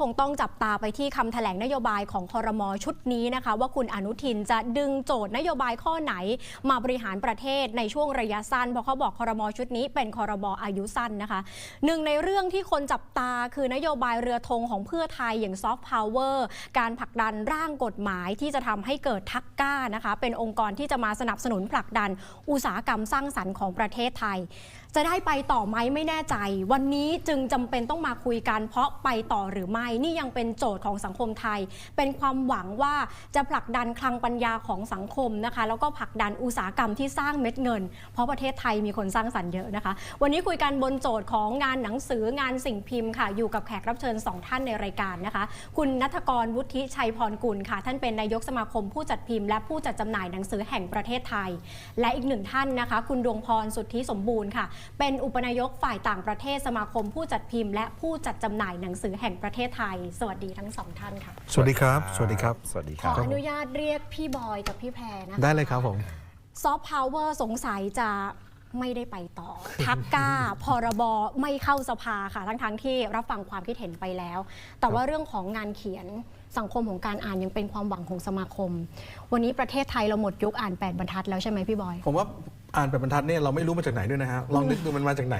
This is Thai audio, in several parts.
คงต้องจับตาไปที่คำแถลงนโยบายของคอรมอชุดนี้นะคะ ว่าคุณอนุทินจะดึงโจทย์นโยบายข้อไหน มาบริหารประเทศในช่วงระยะสั้น เพราะเขาบอกคอรมอชุดนี้เป็นคอรมออายุสั้นนะคะหนึ่งในเรื่องที่คนจับตาคือนโยบายเรือธงของเพื่อไทยอย่างซอฟต์พาวเวอร์การผลักดันร่างกฎหมายที่จะทำให้เกิดทักก้านะคะ เป็นองค์กรที่จะมาสนับสนุนผลักดันอุตสาหกรรมสร้างสรรค์ของประเทศไทย จะได้ไปต่อไหมไม่แน่ใจ วันนี้จึงจำเป็นต้องมาคุยกันเพราะไปต่อหรือไม่นี่ยังเป็นโจทย์ของสังคมไทย เป็นความหวังว่าจะผลักดันคลังปัญญาของสังคมนะคะ แล้วก็ผลักดันอุตสาหกรรมที่สร้างเม็ดเงิน เพราะประเทศไทยมีคนสร้างสรรค์เยอะนะคะ วันนี้คุยกันบนโจทย์ของงานหนังสืองานสิ่งพิมพ์ค่ะ อยู่กับแขกรับเชิญสองท่านในรายการนะคะ คุณนัทกรวุฒิชัยพรกุลค่ะ ท่านเป็นนายกสมาคมผู้จัดพิมพ์ และผู้จัดจำหน่ายหนังสือแห่งประเทศไทย และอีกหนึ่งท่านนะคะ คุณดวงพรสุทธิสมบูรณ์ค่ะเป็นอุปนายกฝ่ายต่างประเทศสมาคมผู้จัดพิมพ์ และผู้จัดจำหน่ายหนังสือแห่งประเทศไทย สวัสดีทั้งสองท่านค่ะ สวัสดีครับ สวัสดีครับ สวัสดีคขรัอบอนุญาตเรียกพี่บอยกับพี่แพรนะคะได้เลยครับผมซอฟต์พาวเวอร์สงสัยจะไม่ได้ไปต่อ ทักก้า พรบไม่เข้าสภาค่ะ ทั้งทั้งๆที่รับฟังความคิดเห็นไปแล้ว แต่ว่าเรื่องของงานเขียนสังคมของการอ่านยังเป็นความหวังของสมาคม วันนี้ประเทศไทยเราหมดยุคอ่าน 8 บรรทัดแล้วใช่ไหมพี่บอย ผมว่า อ่านแบบบรรทัดเนี่ยเราไม่รู้มาจากไหนด้วยนะฮะลองนึกดูมันมาจากไหน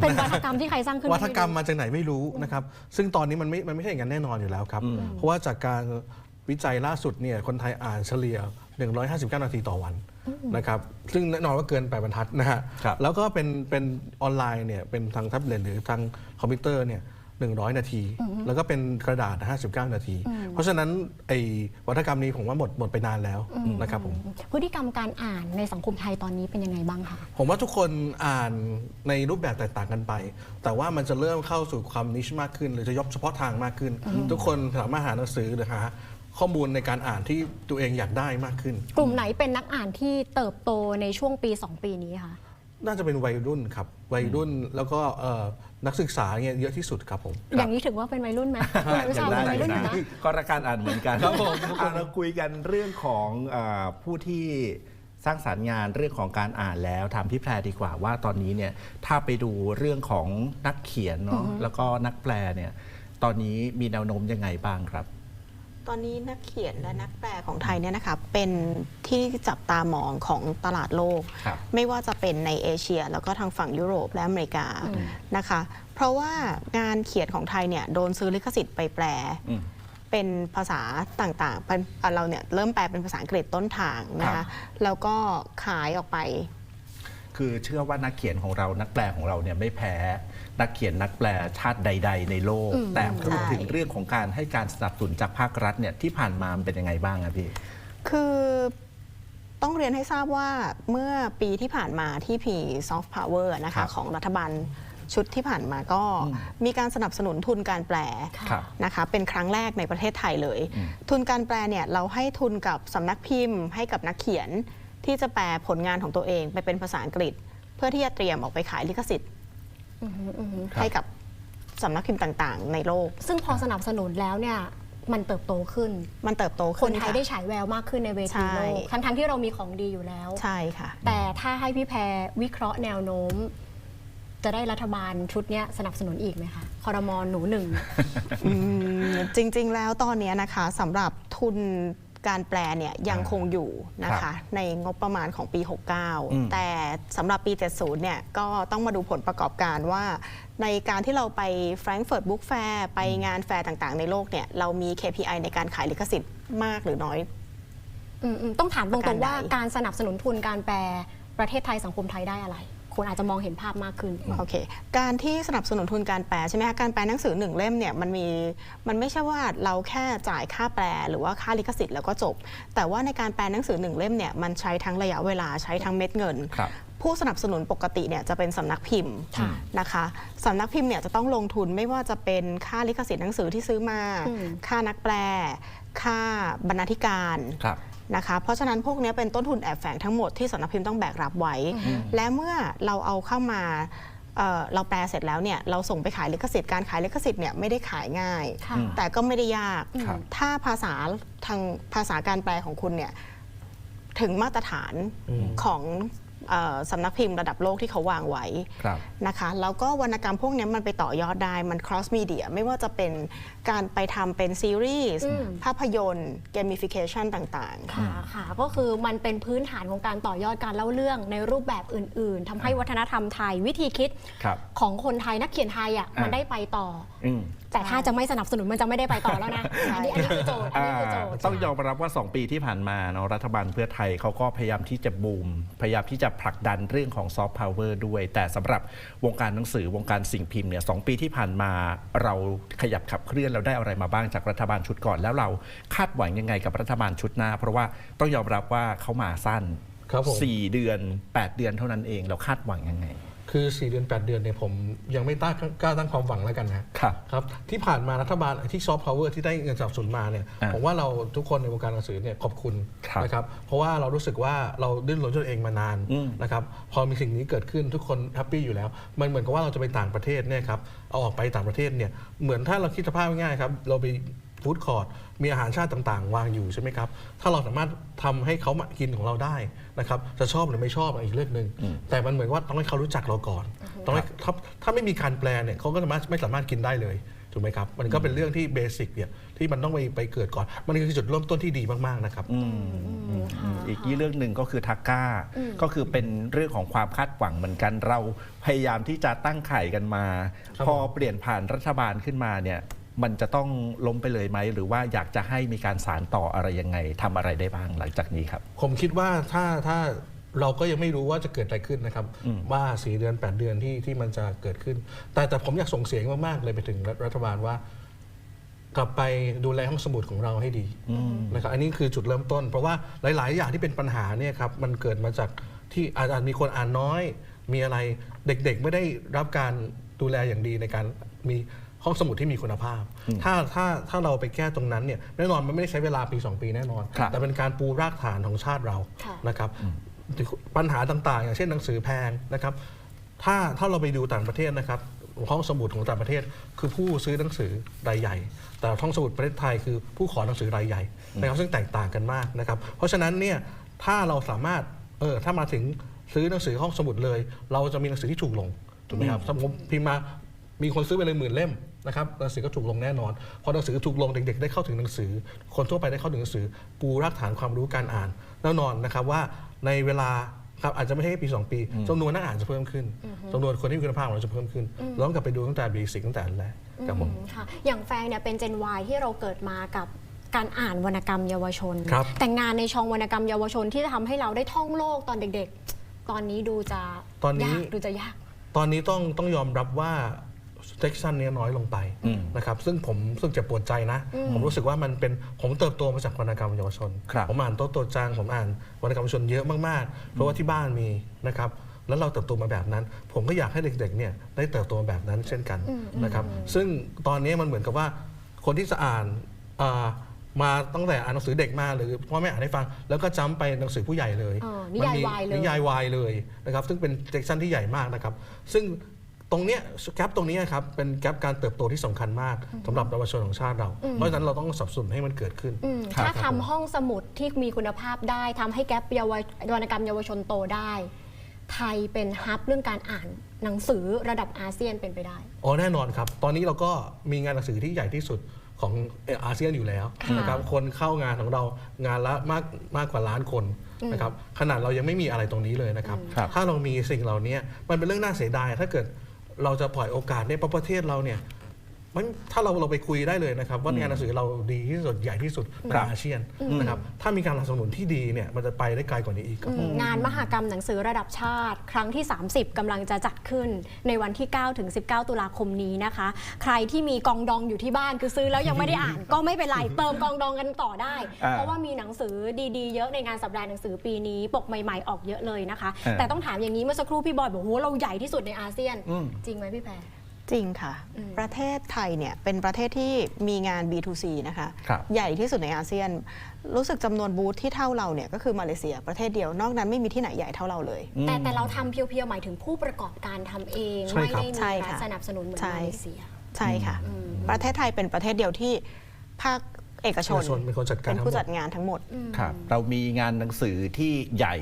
เป็นวัฒกรรมที่ใครสร้างขึ้นวัฒกรรมมาจากไหนไม่รู้นะครับซึ่งตอนนี้มันไม่มันไม่ใช่อย่างนั้นแน่นอนอยู่แล้วครับ เพราะว่าจากการวิจัยล่าสุดเนี่ยคนไทยอ่านเฉลี่ย 159 นาทีต่อวันนะครับซึ่งแน่นอนว่าเกิน8บรรทัดนะฮะครับแล้วก็เป็นเป็นออนไลน์เนี่ยเป็นทางแท็บเล็ตหรือทางคอมพิวเตอร์เนี่ย 100 นาที แล้วก็เป็นกระดาษ 59 นาที เพราะฉะนั้นไอ้วัฒกรรมนี้ผมว่าหมดหมดไปนานแล้วนะครับผมพฤติกรรมการอ่านในสังคมไทยตอนนี้เป็นยังไงบ้างคะผมว่าทุกคนอ่านในรูปแบบแตกต่างกันไป แต่ว่ามันจะเริ่มเข้าสู่ความนิชมากขึ้น หรือจะยกเฉพาะทางมากขึ้น ทุกคนสามารถหาหนังสือหรือหาข้อมูลในการอ่านที่ตัวเองอยากได้มากขึ้น กลุ่มไหนเป็นนักอ่านที่เติบโตในช่วงปี 2 ปีนี้คะ น่าจะเป็นวัยรุ่นครับ วัยรุ่นแล้วก็เอ่อนักศึกษาเนี่ยเยอะที่สุดครับผม อย่างนี้ถือว่าเป็นวัยรุ่นไหมคุณอนุชาเป็นวัยรุ่นอยู่นะ ก็รักการอ่านเหมือนกันครับผมเราคุยกันเรื่องของอาผู้ที่สร้างสารรค์งานเรื่องของการอ่านแล้วถามพี่แพรดีกว่าว่าตอนนี้เนี่ยถ้าไปดูเรื่องของนักเขียนเนาะแล้วก็นักแปลเนี่ยตอนนี้มีแนวโน้มยังไงบ้างครับ ตอนนี้นักเขียนและนักแปลของไทยเนี่ยนะคะเป็นที่จับตามองของตลาดโลก ครับ ไม่ว่าจะเป็นในเอเชีย แล้วก็ทางฝั่งยุโรปและอเมริกานะคะ เพราะว่างานเขียนของไทยเนี่ยโดนซื้อลิขสิทธิ์ไปแปล อืม เป็นภาษาต่างๆเป็นอะเราเนี่ยเริ่มแปลเป็นภาษาอังกฤษต้นทางนะครัคะบ แล้วก็ขายออกไป คือเชื่อว่านักเขียนของเรานักแปลของเราเนี่ยไม่แพ้ นักเขียนนักแปลชาติใด ๆ ในโลก แต่พูดถึงใช่เรื่องของการให้การสนับสนุนจากภาครัฐเนี่ยที่ผ่านมามันเป็นยังไงบ้างอะพี่ คือต้องเรียนให้ทราบว่าเมื่อปีที่ผ่านมาที่พีซอฟต์พาวเวอร์นะครัคะบของรัฐบาลชุดที่ผ่านมาก็มีการสนับสนุนทุนการแปลครับนะคะเป็นครั้งแรกในประเทศไทยเลย ทุนการแปลเนี่ยเราให้ทุนกับสำนักพิมพ์ ให้กับนักเขียนที่จะแปลผลงานของตัวเองไปเป็นภาษาอังกฤษ เพื่อที่จะเตรียมออกไปขายลิขสิทธิ์ ครับ ให้กับสำนักพิมพ์ต่างๆ ในโลก ซึ่งพอสนับสนุนแล้วเนี่ยมันเติบโตขึ้น มันเติบโตคขึ้นนไทยค่ะได้ฉายแววมากขึ้นในเวทีใช่โลกทั้งๆที่เรามีของดีอยู่แล้ว ใช่ค่ะ แต่ถ้าให้พี่แพรวิเคราะห์แนวโน้ม จะได้รัฐบาลชุดเนี้ยสนับสนุนอีกไหมคะคอรมอหนูหนึ่ง อืมจริงๆ แล้วตอนนี้นะคะสำหรับทุน การแปลเนี่ยยังคงอยู่นะครัคะบในงบประมาณของปีอืม69 แต่สำหรับปี 70 เนี่ยก็ต้องมาดูผลประกอบการว่า ในการที่เราไป Frankfurt Book Fair ไปงานแฟร์ต่างๆ ในโลกเนี่ยเรามี KPI ในการขายลิขสิทธิ์มากหรือน้อยอืมๆต้องถามตรงๆว่าประการใดการสนับสนุนทุนการแปลประเทศไทยสังคมไทยได้อะไร คนอาจจะมองเห็นภาพมากขึ้น โอเค การที่สนับสนุนทุนการแปลใช่ไหมคะ การแปลหนังสือหนึ่งเล่มเนี่ยมันมี มันไม่ใช่ว่าเราแค่จ่ายค่าแปลหรือว่าค่าลิขสิทธิ์แล้วก็จบ แต่ว่าในการแปลหนังสือหนึ่งเล่มเนี่ยมันใช้ทั้งระยะเวลาใช้ทั้งเม็ดเงินครับผู้สนับสนุนปกติเนี่ยจะเป็นสำนักพิมพ์ค่ะนะคะสำนักพิมพ์เนี่ยจะต้องลงทุนไม่ว่าจะเป็นค่าลิขสิทธิ์หนังสือที่ซื้อมาอืมค่านักแปล ค่าบรรณาธิการครับ นะคะ เพราะฉะนั้นพวกนี้เป็นต้นทุนแอบแฝงทั้งหมดที่สำนักพิมพ์ต้องแบกรับไว้ และเมื่อเราเอาเข้ามาเอ่อเราแปลเสร็จแล้วเนี่ยเราส่งไปขายลิขสิทธิ์การขายลิขสิทธิ์เนี่ยไม่ได้ขายง่ายค่ะแต่ก็ไม่ได้ยากครับถ้าภาษาทางภาษาการแปลของคุณเนี่ยถึงมาตรฐานอืมของเอ่อ สำนักพิมพ์ระดับโลกที่เขาวางไว้ครับนะคะแล้วก็วรรณกรรมพวกเนี้ยมันไปต่อยอดได้มัน cross media ไม่ว่าจะเป็นการไปทำเป็นซีรีส์อืมภาพยนตร์ gamification ต่างๆ ค่ะค่ะก็คือมันเป็นพื้นฐานของการต่อยอดการเล่าเรื่องในรูปแบบอื่น ๆทำให้วัฒนธรรมไทยวิธีคิดครับของคนไทยนักเขียนไทยอะอะมันได้ไปต่ออืมแต่ถ้าจะไม่สนับสนุนมันจะไม่ได้ไปต่อแล้วนะ อันนี้อันนี้คือโจทย์อันนี้คือโจทย์ต้องยอมรับว่า 2 ปีที่ผ่านมาเนาะรัฐบาลเพื่อไทยเขาก็พยายามที่จะบูม พยายามที่จะผลักดันเรื่องของซอฟต์พาวเวอร์ด้วย แต่สำหรับวงการหนังสือวงการสิ่งพิมพ์เนี่ยสปีที่ผ่านมาเราขยับขับเคลื่อนเราได้อะไรมาบ้างจากรัฐบาลชุดก่อน แล้วเราคาดหวังยังไงกับรัฐบาลชุดหน้า เพราะว่าต้องยอมรับว่าเขามาสั้นครับผมสี่เดือน 8 เดือนเท่านั้นเองเราคาดหวังยังไง คือ 4 เดือน 8 เดือนเนี่ยผมยังไม่ตั้งกล้าตั้งความหวังแล้วกันนะครับครับที่ผ่านมารัฐบาลที่ซอฟต์พาวเวอร์ที่ได้เงินสนับสนุนมาเนี่ยอ่าผมว่าเราทุกคนในวงการหนังสือเนี่ยขอบคุณครับนะครับเพราะว่าเรารู้สึกว่าเราดิ้นรนตัวเองมานานอืมนะครับพอมีสิ่งนี้เกิดขึ้นทุกคนแฮปปี้อยู่แล้ว มันเหมือนกับว่าเราจะไปต่างประเทศเนี่ยครับเอาออกไปต่างประเทศเนี่ยเหมือนถ้าเราคิดสภาพง่ายๆครับเราไป ฟู้ดคอร์ทมีอาหารชาติต่างๆ วางอยู่ใช่ไหมครับ ถ้าเราสามารถทำให้เขามากินของเราได้นะครับจะชอบหรือไม่ชอบอีกเรื่องหนึ่งแต่มันเหมือนว่าต้องให้เขารู้จักเราก่อนต้องให้ถ้าถ้าไม่มีการแปลเนี่ยเขาก็สามารถไม่สามารถกินได้เลยถูกไหมครับ มันก็เป็นเรื่องที่เบสิกเนี่ยที่มันต้องไปไปเกิดก่อน มันคือจุดเริ่มต้นที่ดีมาก ๆ นะครับอืมอีกเรื่องหนึ่งก็คือทักก้า ก็คือเป็นเรื่องของความคาดหวังเหมือนกันเราพยายามที่จะตั้งไข่กันมาครับพอเปลี่ยนผ่านรัฐบาลขึ้นมาเนี่ย มันจะต้องล้มไปเลยไหม หรือว่าอยากจะให้มีการสารต่ออะไรยังไงทำอะไรได้บ้างหลังจากนี้ครับ ผมคิดว่าถ้าถ้าเราก็ยังไม่รู้ว่าจะเกิดอะไรขึ้นนะครับ ว่าสีเดือน 8 เดือนที่ที่มันจะเกิดขึ้น แต่แต่ผมอยากส่งเสียงมากๆเลยไปถึงรัฐบาลว่า กลับไปดูแลห้องสมุดของเราให้ดีนะครับ อันนี้คือจุดเริ่มต้น เพราะว่าหลาย ๆ อย่างที่เป็นปัญหาเนี่ยครับมันเกิดมาจากที่อาจจะมีคนอ่านน้อย มีอะไรเด็ก ๆ ไม่ได้รับการดูแลอย่างดีในการมี ห้องสมุดที่มีคุณภาพ ถ้าถ้าถ้าเราไปแก้ตรงนั้นเนี่ยแน่นอนมันไม่ได้ใช้เวลาปี 2 ปีแน่นอนครับแต่เป็นการปูรากฐานของชาติเราค่ะนะครับปัญหาต่างๆ อย่างเช่นหนังสือแพงนะครับถ้าถ้าเราไปดูต่างประเทศนะครับห้องสมุดของต่างประเทศ คือผู้ซื้อหนังสือรายใหญ่ แต่ห้องสมุดประเทศไทยคือผู้ขอหนังสือรายใหญ่นะครับซึ่งแตกต่างกันมากนะครับเพราะฉะนั้นเนี่ยถ้าเราสามารถเออถ้ามาถึงซื้อหนังสือห้องสมุดเลย เราจะมีหนังสือที่ถูกลงถูกไหมครับสมมติพิมพ์มา มีคนซื้อไปเลยหมื่นเล่มนะครับหนังสือก็ถูกลงแน่นอน พอหนังสือถูกลงเด็กๆ ได้เข้าถึงหนังสือ คนทั่วไปได้เข้าถึงหนังสือ ปูรากฐานความรู้การอ่าน แน่นอนนะครับว่าในเวลาครับอาจจะไม่ใช่แค่ปี 2 ปีจำนวนนักอ่านจะเพิ่มขึ้นจำนวนคนที่มีคุณภาพของเราจะเพิ่มขึ้นเราต้องกลับไปดูตั้งแต่เบสิกตั้งแต่อันแรกครับผมอืมค่ะอย่างแฟงเนี่ยเป็น Gen Y ที่เราเกิดมากับการอ่านวรรณกรรมเยาวชนครับแต่งานในช่องวรรณกรรมเยาวชนที่จะทำให้เราได้ท่องโลกตอนเด็ก ๆ ตอนนี้ดูจะตอนนี้ยากดูจะยาก ตอนนี้ต้องต้องยอมรับว่า เซ็กชันนี้น้อยลงไปนะครับซึ่งผมรู้สึกเจ็บปวดใจนะ ผมรู้สึกว่ามันเป็นผมเติบโตมาจากวรรณกรรมเยาวชนครับผมอ่านโต๊ะโตจางผมอ่านวรรณกรรมเยาวชนเยอะมากๆ เพราะว่าที่บ้านมีนะครับแล้วเราเติบโตมาแบบนั้น ผมก็อยากให้เด็กๆเนี่ยได้เติบโตมาแบบนั้นเช่นกันนะครับซึ่งตอนนี้มันเหมือนกับว่าคนที่จะอ่านอ่ามาตั้งแต่อ่านหนังสือเด็กมาหรือพ่อแม่อ่านให้ฟัง แล้วก็จำไปหนังสือผู้ใหญ่เลยเออนิยายมัมีวายเลยนิยายวายเลยนะครับซึ่งเป็นเซกชันที่ใหญ่มากนะครับซึ่ง ตรงเนี้ยแกลบตรงเนี้ยครับเป็นแกลบการเติบโตที่สำคัญมากสำหรับเยาวชนของชาติเรา เพราะฉะนั้นเราต้องสนับสนุนให้มันเกิดขึ้นอืมครับถ้าทำห้องสมุดที่มีคุณภาพได้ทำให้แก๊ปเยาววรรณกรรมเยาวชนโตได้ ไทยเป็นฮับเรื่องการอ่านหนังสือระดับอาเซียนเป็นไปได้ อ๋อแน่นอนครับ ตอนนี้เราก็มีงานหนังสือที่ใหญ่ที่สุดของเอ่ออาเซียนอยู่แล้วค่ะนะครับคนเข้างานของเรางานละมากมากกว่าล้านคนนะครับขนาดเรายังไม่มีอะไรตรงนี้เลยนะครับครับถ้าเรามีสิ่งเหล่านี้มันเป็นเรื่องน่าเสียดายถ้าเกิด เราจะปล่อยโอกาสในยเพราะประเทศเราเนี่ย มันถ้าเราเราไปคุยได้เลยนะครับ ว่างานหนังสือเราดีที่สุดใหญ่ที่สุดในครับอาเซียนนะครับถ้ามีการสนับสนุนที่ดีเนี่ยมันจะไปได้ไกลกว่านี้อีกครับอืมงานมหกรรมหนังสือระดับชาติ ครั้งที่ 30กำลังจะจัดขึ้นในวันที่ 9 ถึง 19 ตุลาคมนี้นะคะ ใครที่มีกองดองอยู่ที่บ้านคือซื้อแล้วยังไม่ได้อ่าน ก็ไม่เป็นไรเติมกองดองกันต่อได้อ่าเพราะว่ามีหนังสือดีๆ เยอะในงานสัปดาห์หนังสือปีนี้ปกใหม่ ๆออกเยอะเลยนะคะอ่าแต่ต้องถามอย่างนี้เมื่อสักครู่พี่บอยบอกโหเราใหญ่ที่สุดในอาเซียนอืมจริงไหมพี่แพร จริงค่ะ ประเทศไทยเนี่ยเป็นประเทศที่มีงาน B2C นะคะ ครับ ใหญ่ที่สุดในอาเซียน รู้สึกจำนวนบูธที่เท่าเราเนี่ยก็คือมาเลเซียประเทศเดียวนอกนั้นไม่มีที่ไหนใหญ่เท่าเราเลย แต่แต่เราทำเพียวๆหมายถึงผู้ประกอบการทำเอง ใช่ไม่ครับ ได้มีใช่รัฐค่ะสนับสนุนเหมือนใช่ มาเลเซีย ใช่ค่ะประเทศไทยเป็นประเทศเดียวที่ภาคเอกชน เอกชนเป็นคนจัดการเป็นผู้ทั้งหมด จัดงานทั้งหมด ครับ เรามีงานหนังสือที่ใหญ่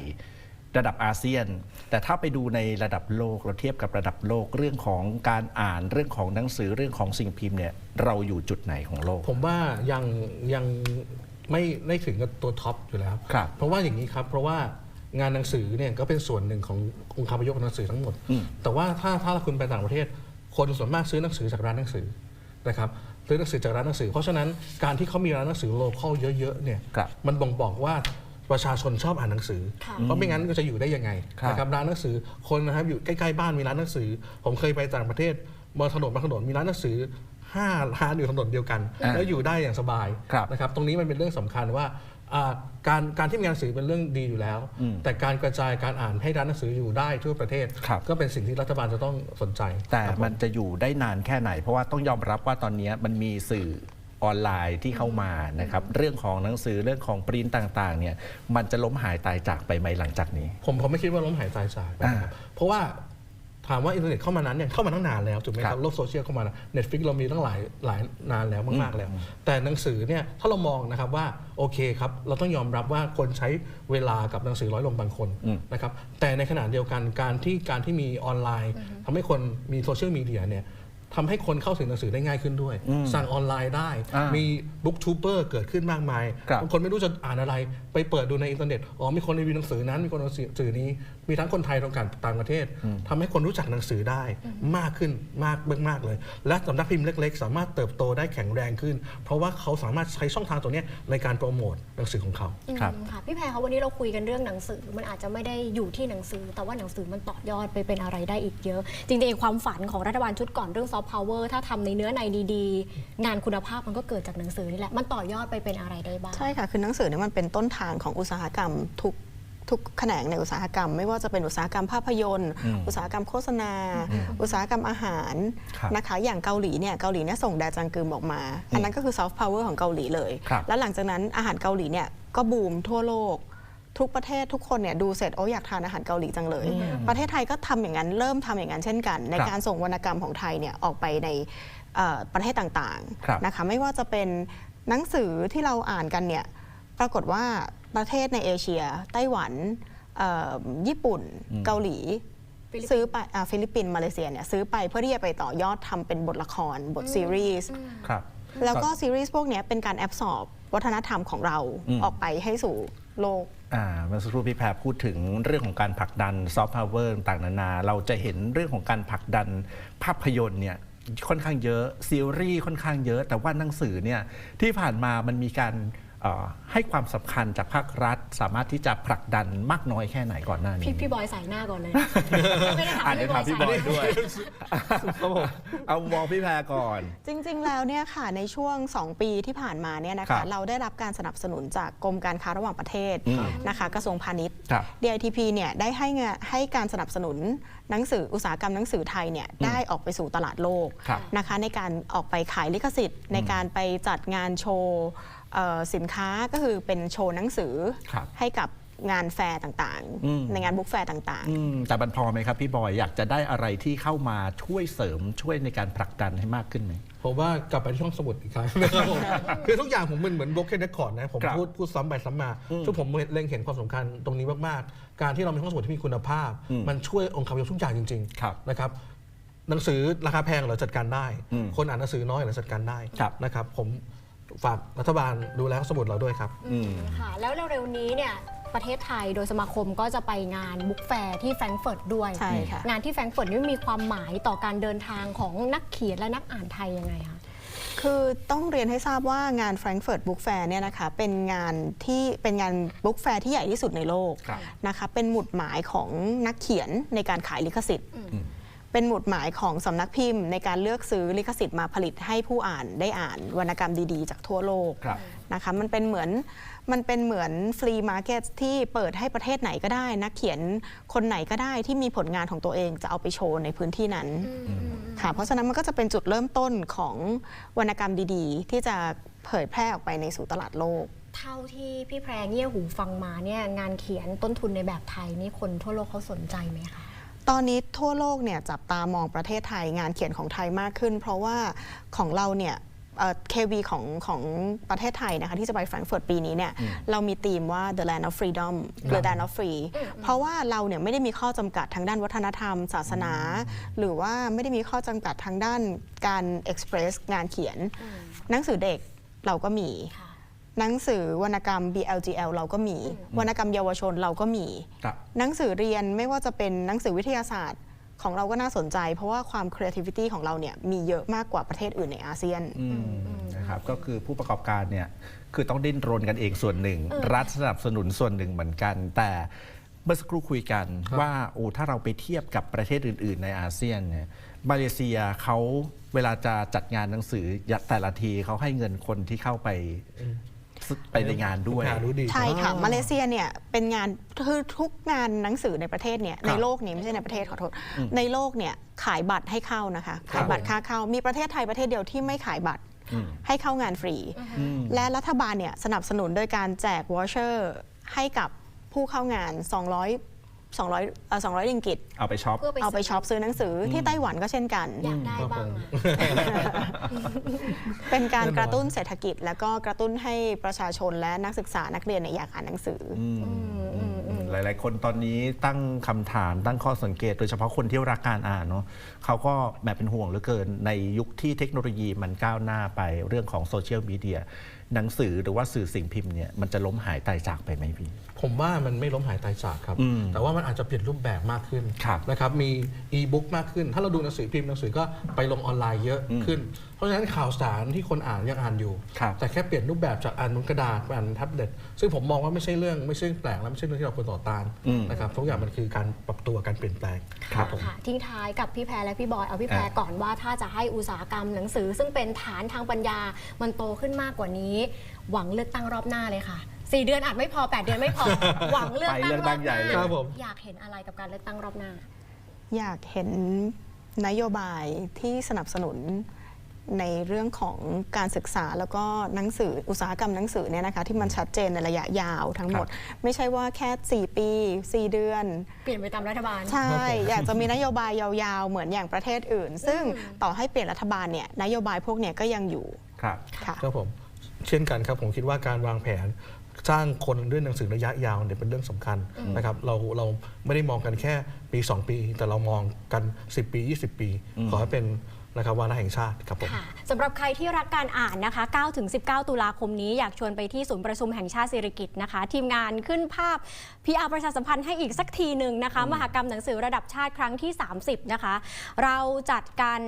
ระดับอาเซียน แต่ถ้าไปดูในระดับโลกเราเทียบกับระดับโลกเรื่องของการอ่านเรื่องของหนังสือเรื่องของสิ่งพิมพ์เนี่ยเราอยู่จุดไหนของโลก ผมว่ายังยังไม่ไม่ถึงกับตัวท็อปอยู่แล้วครับ เพราะว่าอย่างนี้ครับ เพราะว่างานหนังสือเนี่ยก็เป็นส่วนหนึ่งขององค์คาพยพหนังสือทั้งหมด แต่ว่าถ้าถ้าคุณไปต่างประเทศ คนส่วนมากซื้อหนังสือจากร้านหนังสือนะครับซื้อหนังสือจากร้านหนังสือ เพราะฉะนั้นการที่เขามีร้านหนังสือโลคอลเยอะๆเนี่ยครับมันบ่งบอกว่า ประชาชนชอบอ่านหนังสือค่ะเพราะไม่งั้นก็จะอยู่ได้ยังไงครับนะครับร้านหนังสือคนนะครับอยู่ใกล้ๆบ้านมีร้านหนังสือ ผมเคยไปต่างประเทศบนถนนบนถนนมีร้านหนังสือห้าร้านอยู่ถนนเดียวกันอ่าแล้วอยู่ได้อย่างสบายครับนะครับตรงนี้มันเป็นเรื่องสำคัญว่าอ่าการการที่มีงานหนังสือเป็นเรื่องดีอยู่แล้วอืมแต่การกระจายการอ่านให้ร้านหนังสืออยู่ได้ทั่วประเทศครับก็เป็นสิ่งที่รัฐบาลจะต้องสนใจ แต่ครับผมันจะอยู่ได้นานแค่ไหน เพราะว่าต้องยอมรับว่าตอนนี้มันมีสื่อ ออนไลน์ที่เข้ามานะครับเรื่องของหนังสือเรื่องของปริ้นต่างๆเนี่ยมันจะล้มหายตายจากไปไหมหลังจากนี้ ผมผมไม่คิดว่าล้มหายตายจากนะครับเพราะว่าถามว่าอินเทอร์เน็ตเข้ามานั้นเนี่ยเข้ามาตั้งนานแล้วถูกไหมคครัรับบโลกโซเชียลเข้ามาเน็ตฟิกเรามีตั้งหลายหลายนานแล้วมากๆแล้ว แต่หนังสือเนี่ยถ้าเรามองนะครับว่าโอเคครับเราต้องยอมรับว่าคนใช้เวลากับหนังสือร้อยลงบางคนอืมนะครับแต่ในขณะเดียวกันการที่การที่มีออนไลน์ทำให้คนมีโซเชียลมีเดียเนี่ย ทำให้คนเข้าถึงหนังสือได้ง่ายขึ้นด้วย สั่งออนไลน์ได้อ่ามีมีบุ๊กทูเปอร์เกิดขึ้นมากมายครับบางคนไม่รู้จะอ่านอะไร ไปเปิดดูในอินเทอร์เน็ต อ๋อ มีคนรีวิวหนังสือนั้น มีคนเอาสื่อนี้ มีทั้งคนไทยทั้งการต่างประเทศทำให้คนรู้จักหนังสือได้มากขึ้นมากมากๆเลย และสำนักพิมพ์เล็ก ๆ สามารถเติบโตได้แข็งแรงขึ้น เพราะว่าเขาสามารถใช้ช่องทางตัวเนี้ยในการโปรโมทหนังสือของเขาครับอืมค่ะ พี่แพรคะวันนี้เราคุยกันเรื่องหนังสือ มันอาจจะไม่ได้อยู่ที่หนังสือ แต่ว่าหนังสือมันต่อยอดไปเป็นอะไรได้อีกเยอะ จริงๆความฝันของรัฐบาลชุดก่อนเรื่องซอฟต์พาวเวอร์ถ้าทำในเนื้อในดีๆ งานคุณภาพมันก็เกิดจากหนังสือนี่แหละ มันต่อยอดไปเป็นอะไรได้บ้าง ใช่ค่ะ คือหนังสือเนี่ยมันเป็นต้นทางของอุตสาหกรรมทุกทุกแขนงในอุตสาหกรรม ไม่ว่าจะเป็นอุตสาหกรรมภาพยนตร์อืมอุตสาหกรรมโฆษณา อุตสาหกรรมอาหารครับนะคะอย่างเกาหลีเนี่ยเกาหลีเนี่ยส่งแดจังกึมออกมา อันนั้นก็คือซอฟต์พาวเวอร์ของเกาหลีเลย ครับ แล้วหลังจากนั้นอาหารเกาหลีเนี่ยก็บูมทั่วโลก ทุกประเทศทุกคนเนี่ยดูเสร็จโอ้อยากทานอาหารเกาหลีจังเลย ประเทศไทยก็ทำอย่างนั้นเริ่มทำอย่างนั้นเช่นกัน ในครับการส่งวรรณกรรมของไทยเนี่ยออกไปในเอ่อประเทศต่างครับๆนะคะไม่ว่าจะเป็นหนังสือที่เราอ่านกันเนี่ยปรากฏว่าประเทศในเอเชีย ไต้หวันเอ่อญี่ปุ่นเกาหลีฟิลิปปินส์ซื้อไปอ่าฟิลิปปินส์มาเลเซียเนี่ยซื้อไปเพื่อที่จะไปต่อยอดทำเป็นบทละครบทซีรีส์ครับแล้วก็ซีรีส์พวกเนี้ยเป็นการแอบสอบวัฒนธรรมของเราอืมออกไปให้สู่โลกอ่า เมื่อสักครู่พี่แพรพูดถึงเรื่องของการผลักดันซอฟต์พาวเวอร์ต่างๆนานา เราจะเห็นเรื่องของการผลักดันภาพยนตร์เนี่ยค่อนข้างเยอะซีรีส์ค่อนข้างเยอะ แต่ว่าหนังสือเนี่ยที่ผ่านมามันมีการ ให้ความสำคัญจากภาครัฐ สามารถที่จะผลักดันมากน้อยแค่ไหนก่อนหน้านี้พี่พี่บอยใส่หน้าก่อนเลยไม่ได้ถามอะเดี๋ยวถามพี่บอยใส่ด้วยเอามองพี่แพรก่อน จริง ๆ แล้วเนี่ยค่ะในช่วง 2 ปีที่ผ่านมาเนี่ยนะครัคะบเราได้รับการสนับสนุนจากกรมการค้าระหว่างประเทศอืมนะคะกระทรวงพาณิชย์ครับ DITP เนี่ยได้ให้งานให้การสนับสนุนหนังสืออุตสาหกรรมหนังสือไทยเนี่ยได้ออกไปสู่ตลาดโลกครับนะคะในการออกไปขายลิขสิทธิ์ ในการไปจัดงานโชว์เอ่อ สินค้าก็คือเป็นโชว์หนังสือครับให้กับงานแฟร์ต่างอืม ๆ ในงานบุ๊กแฟร์ต่างๆอืมแต่มันพอไหมครับพี่บอยอยากจะได้อะไรที่เข้ามาช่วยเสริมช่วยในการผลักดันให้มากขึ้นไหม ผมว่ากลับไปที่ช่องสมุดอีกครั้งนะครับผม คือทุกอย่างผมมันเหมือนบล็อกเกนเรคคอร์ดนะ ผมครับพูดพูดซ้ำไปซ้ำมาซึ่งผมเล็งเห็นความสำคัญตรงนี้มาก ๆ การที่เรามีห้องสมุดที่มีคุณภาพ อืมมันช่วยองค์คาพยพทุกอย่างจริงครับๆนะครับหนังสือราคาแพงเราจัดการได้ อืมคนอ่านหนังสือน้อยเราจัดการได้ครับนะครับผม ฝากรัฐบาลดูแลห้องสมุดเราด้วยครับ อืมค่ะ แล้วเร็วๆนี้เนี่ยประเทศไทยโดยสมาคมก็จะไปงานบุ๊กแฟร์ที่แฟรงก์เฟิร์ตด้วย ใช่ค่ะ งานที่แฟรงก์เฟิร์ตนี่มีความหมายต่อการเดินทางของนักเขียนและนักอ่านไทยยังไงคะ คือต้องเรียนให้ทราบว่างาน Frankfurt Book Fair เนี่ยนะคะเป็นงานที่เป็นงานบุ๊กแฟร์ที่ใหญ่ที่สุดในโลกครับ นะคะเป็นหมุดหมายของนักเขียนในการขายลิขสิทธิ์ เป็นหมุดหมายของสำนักพิมพ์ ในการเลือกซื้อลิขสิทธิ์มาผลิตให้ผู้อ่านได้อ่านวรรณกรรมดีๆ จากทั่วโลกครับ นะคะมันเป็นเหมือนมันเป็นเหมือนฟรีมาร์เก็ตที่เปิดให้ประเทศไหนก็ได้ นักเขียนคนไหนก็ได้ที่มีผลงานของตัวเองจะเอาไปโชว์ในพื้นที่นั้นค่ะเพราะฉะนั้นมันก็จะเป็นจุดเริ่มต้นของวรรณกรรมดีๆ ที่จะเผยแพร่ออกไปในสู่ตลาดโลก เท่าที่พี่แพรเงี่ยหูฟังมาเนี่ยงานเขียนต้นทุนในแบบไทยนี่คนทั่วโลกเขาสนใจไหมคะ ตอนนี้ทั่วโลกเนี่ยจับตามองประเทศไทยงานเขียนของไทยมากขึ้น เพราะว่าของเราเนี่ยเควีของของประเทศไทยนะคะที่จะไปแฟรงก์เฟิร์ตปีนี้เนี่ยเรามีธีมว่า the land of freedom หรือ land of free เพราะว่าเราเนี่ยไม่ได้มีข้อจำกัดทางด้านวัฒนธรรม ศาสนา หรือว่าไม่ได้มีข้อจำกัดทางด้านการ express งานเขียน หนังสือเด็กเราก็มีค่ะ หนังสือวรรณกรรม BLGL เราก็มี วรรณกรรมเยาวชนเราก็มี ครับ หนังสือเรียนไม่ว่าจะเป็นหนังสือวิทยาศาสตร์ของเราก็น่าสนใจ เพราะว่าความ creativity ของเราเนี่ยมีเยอะมากกว่าประเทศอื่นในอาเซียน อืมนะครับก็คือผู้ประกอบการเนี่ยคือต้องดิ้นรนกันเองส่วนหนึ่ง รัฐสนับสนุนส่วนหนึ่งเหมือนกัน แต่เมื่อสักครู่คุยกันว่าโอ้ถ้าเราไปเทียบกับประเทศอื่น ๆ ในอาเซียนเนี่ยมาเลเซียเขาเวลาจะจัดงานหนังสือแต่ละทีเขาให้เงินคนที่เข้าไป ไปในงานด้วยคุณแพรรู้ดี ใช่ค่ะอ๋อมาเลเซียเนี่ยเป็นงานคือทุกงานหนังสือในประเทศเนี่ยครับในโลกนี้ไม่ใช่ในประเทศขอโทษ ในโลกเนี่ยขายบัตรให้เข้านะคะ ขายบัตรค่าเข้า มีประเทศไทยประเทศเดียวที่ไม่ขายบัตรอืม ให้เข้างานฟรีและรัฐบาลเนี่ยสนับสนุนโดยการแจกวอชเชอร์ให้กับผู้เข้างาน 200 200เอ่อ200ริงกิต เอาไปช็อป เพื่อไปเอาไปซื้ช็อปซื้อหนังสืออที่ไต้หวันก็เช่นกัน อยากได้บ้างอะ เป็นการแน่นอนกระตุ้นเศรษฐกิจ แล้วก็กระตุ้นให้ประชาชนและนักศึกษานักเรียนเนี่ยอยากอ่านหนังสืออหลาย ๆ คนตอนนี้ตั้งคำถามตั้งข้อสังเกต โดยเฉพาะคนที่รักการอ่านเนาะเขาก็แบบเป็นห่วงเหลือเกิน ในยุคที่เทคโนโลยีมันก้าวหน้าไปเรื่องของโซเชียลมีเดีย หนังสือหรือว่าสื่อสิ่งพิมพ์เนี่ยมันจะล้มหายตายจากไปไหมพี่ ผมว่ามันไม่ล้มหายตายจากครับอืมแต่ว่ามันอาจจะเปลี่ยนรูปแบบมากขึ้นครับนะครับมีอีบุ๊กมากขึ้น ถ้าเราดูหนังสือพิมพ์หนังสือก็ไปลงออนไลน์เยอะขึ้น เพราะฉะนั้นข่าวสารที่คนอ่านยังอ่านอยู่ครับแต่แค่เปลี่ยนรูปแบบจากอ่านบนกระดาษไปอ่านบนแท็บเล็ตซึ่งผมมองว่าไม่ใช่เรื่องไม่ใช่เรื่องแปลกและไม่ใช่เรื่องที่เราควรต่อต้านนะครับทุกอย่างมันคือการปรับตัวการเปลี่ยนแปลงครับผมค่ะทิ้งท้ายกับพี่แพรและพี่บอยเอาพี่แพรก่อนว่าถ้าจะให้อุตสาหกรรมหนังสือ ซึ่งเป็นฐานทางปัญญามันโตขึ้นมากกว่านี้ หวังเลือกตั้งรอบหน้าเลยค่ะ สี่เดือนอาจไม่พอแปดเดือนไม่พอ หวังเลือกตั้งไปเลือกรตั้อบงหใหญ่น้าเลยครับผม อยากเห็นอะไรกับการเลือกตั้งรอบหน้า อยากเห็นนโยบายที่สนับสนุนในเรื่องของการศึกษาแล้วก็หนังสืออุตสาหกรรมหนังสือเนี่ยนะคะที่มันชัดเจนในระยะยาวทั้งหมด ไม่ใช่ว่าแค่ 4 ปี 4 เดือน เปลี่ยนไปตามรัฐบาล ใช่ อยากจะมีนโยบายยาวๆ เหมือนอย่างประเทศอื่น ซึ่งต่อให้เปลี่ยนรัฐบาลเนี่ยนโยบายพวกเนี้ยก็ยังอยู่ครับ ค่ะ ครับผม เช่นกันครับผมคิดว่าการวางแผน สร้างคนด้วยหนังสือระยะยาวเนี่ยเป็นเรื่องสำคัญนะครับเราเราไม่ได้มองกันแค่ปี 2 ปี แต่เรามองกัน 10 ปี 20 ปี ขอให้เป็นนะครับวาระแห่งชาติครับผมค่ะสำหรับใครที่รักการอ่านนะคะ9ถึง19 ตุลาคมนี้อยากชวนไปที่ศูนย์ประชุมแห่งชาติสิริกิติ์นะคะ ทีมงานขึ้นภาพ PR ประชาสัมพันธ์ให้อีกสักทีหนึ่งนะคะ มหกรรมหนังสือระดับชาติครั้งที่ 30 นะคะ เราจัดกัน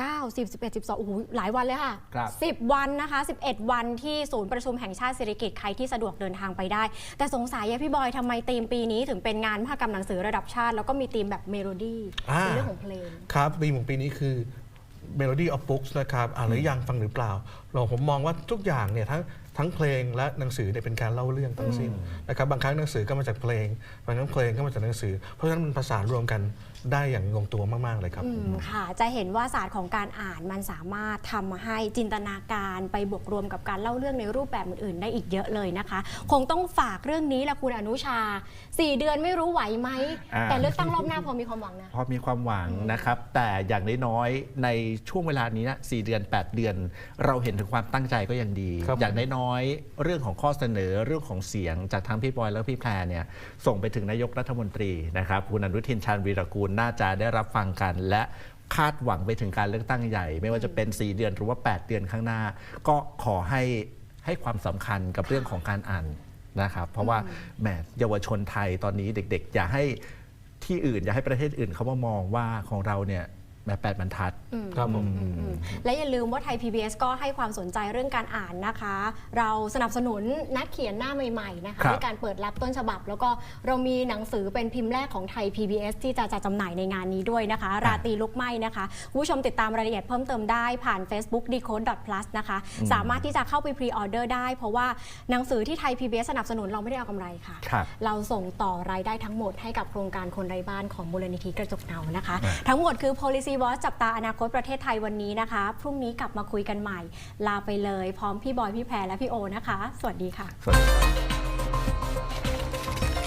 9 10 11 12โอ้โหหลายวันเลยค่ะ ครับ 10 วันนะคะ 11 วันที่ศูนย์ประชุมแห่งชาติสิริกิติ์ใครที่สะดวกเดินทางไปได้ แต่สงสัยอะพี่บอยทำไมธีมปีนี้ถึงเป็นงานมหกรรมหนังสือระดับชาติ แล้วก็มีธีมแบบเมโลดี้อ่า เป็นเรื่องของเพลง ครับปีของปีนี้คือ Melody of Books นะครับอ่านหรือยังฟังหรือเปล่า เราผมมองว่าทุกอย่างเนี่ยทั้งทั้งเพลงและหนังสือเนี่ยเป็นการเล่าเรื่องทั้งสิ้นนะครับบางครั้งหนังสือก็มาจากเพลง บางครั้งเพลงก็มาจากหนังสือ เพราะฉะนั้นมันผสานรวมกัน ได้อย่างลงตัวมาก ๆ เลยครับ อืมค่ะ จะเห็นว่าศาสตร์ของการอ่านมันสามารถทำให้จินตนาการไปบวกรวมกับการเล่าเรื่องในรูปแบบอื่นๆ ได้อีกเยอะเลยนะคะ คงต้องฝากเรื่องนี้แหละคุณอนุชา 4 เดือนไม่รู้ไหวไหม อ่า แต่เลือกตั้งรอบหน้าพอมีความหวังนะ พอมีความหวังนะครับ แต่อย่างน้อยๆในช่วงเวลานี้นะ4เดือน 8 เดือน เราเห็นถึงความตั้งใจก็ยังดี ครับอย่างน้อยๆเรื่องของข้อเสนอเรื่องของเสียงจากทั้งพี่บอยและพี่แพรเนี่ยส่งไปถึงนายกรัฐมนตรีนะครับคุณอนุทินชาญวีรกูลน่าจะได้รับฟังกัน และคาดหวังไปถึงการเลือกตั้งใหญ่ ไม่ว่าจะเป็น 4 เดือนหรือว่า 8 เดือนข้างหน้า ก็ขอให้ให้ความสำคัญกับเรื่องของการอ่าน นะครับเพราะว่าแหมเยาวชนไทยตอนนี้เด็ก ๆ อย่าให้ที่อื่น อยากให้ประเทศอื่นเขามามองว่าของเราเนี่ย แม่แปดบรรทัดครับผม อืมและอย่าลืมว่าไทย PBS ก็ให้ความสนใจเรื่องการอ่านนะคะ เราสนับสนุนนักเขียนหน้าใหม่ๆนะคะครับ ด้วยการเปิดรับต้นฉบับ แล้วก็เรามีหนังสือเป็นพิมพ์แรกของไทย PBS ที่จะจัดจำหน่ายในงานนี้ด้วยนะคะ ราตรีลุกไหมนะคะคุณผู้ชมติดตามรายละเอียดเพิ่มติมได้ผ่าน Facebook decode plus นะคะ สามารถที่จะเข้าไปพรีออเดอร์ได้ เพราะว่าหนังสือที่ไทย PBS สนับสนุนเราไม่ได้เอากำไรค่ะ ครับ เราส่งต่อรายได้ทั้งหมดให้กับโครงการคนไร้บ้านของมูลนิธิกระจกเงานะคะอ่าทั้งหมดคือ policy วอสจับตาอนาคตประเทศไทยวันนี้นะคะ พรุ่งนี้กลับมาคุยกันใหม่ ลาไปเลย พร้อมพี่บอย พี่แพรและพี่โอนะคะ สวัสดีค่ะ สวัสดี